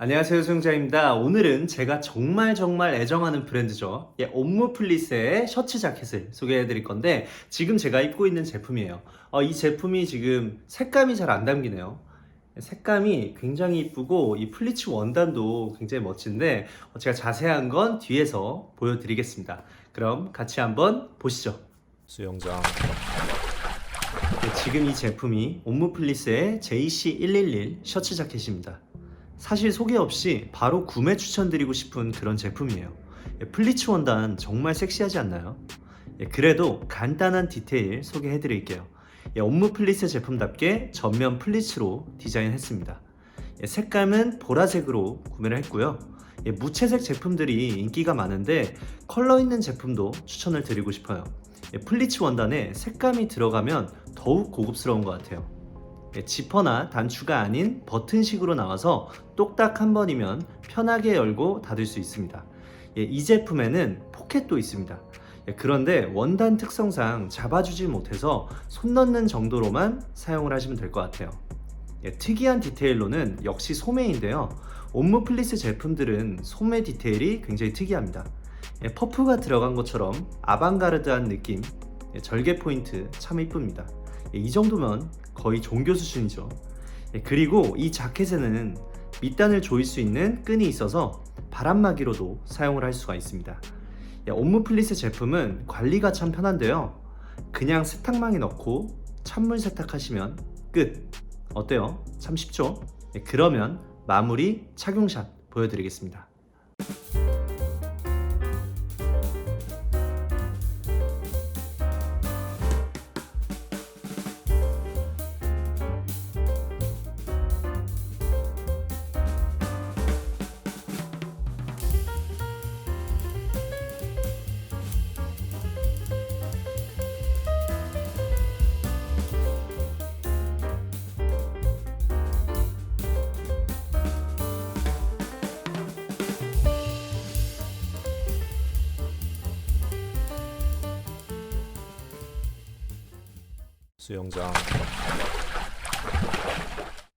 안녕하세요 수영자입니다. 오늘은 제가 정말 정말 애정하는 브랜드죠. 예, 옴무플리스의 셔츠 자켓을 소개해 드릴 건데 지금 제가 입고 있는 제품이에요. 어, 이 제품이 지금 색감이 잘 안 담기네요. 색감이 굉장히 이쁘고 이 플리츠 원단도 굉장히 멋진데 어, 제가 자세한 건 뒤에서 보여드리겠습니다. 그럼 같이 한번 보시죠. 수영장 네, 지금 이 제품이 옴무플리스의 JC111 셔츠 자켓입니다. 사실 소개 없이 바로 구매 추천드리고 싶은 그런 제품이에요. 예, 플리츠 원단 정말 섹시하지 않나요? 예, 그래도 간단한 디테일 소개해 드릴게요. 예, 옴무플리스 제품답게 전면 플리츠로 디자인했습니다. 예, 색감은 보라색으로 구매를 했고요. 예, 무채색 제품들이 인기가 많은데 컬러 있는 제품도 추천을 드리고 싶어요. 예, 플리츠 원단에 색감이 들어가면 더욱 고급스러운 것 같아요. 예, 지퍼나 단추가 아닌 버튼식으로 나와서 똑딱 한 번이면 편하게 열고 닫을 수 있습니다. 예, 이 제품에는 포켓도 있습니다. 예, 그런데 원단 특성상 잡아주지 못해서 손 넣는 정도로만 사용을 하시면 될 것 같아요. 예, 특이한 디테일로는 역시 소매인데요. 옴무 플리스 제품들은 소매 디테일이 굉장히 특이합니다. 예, 퍼프가 들어간 것처럼 아방가르드한 느낌, 예, 절개 포인트 참 이쁩니다. 예, 이 정도면 거의 종교 수준이죠. 예, 그리고 이 자켓에는 밑단을 조일 수 있는 끈이 있어서 바람막이로도 사용을 할 수가 있습니다. 예, 옴무플리스 제품은 관리가 참 편한데요. 그냥 세탁망에 넣고 찬물 세탁하시면 끝. 어때요? 참 쉽죠? 예, 그러면 마무리 착용샷 보여드리겠습니다. 수영장.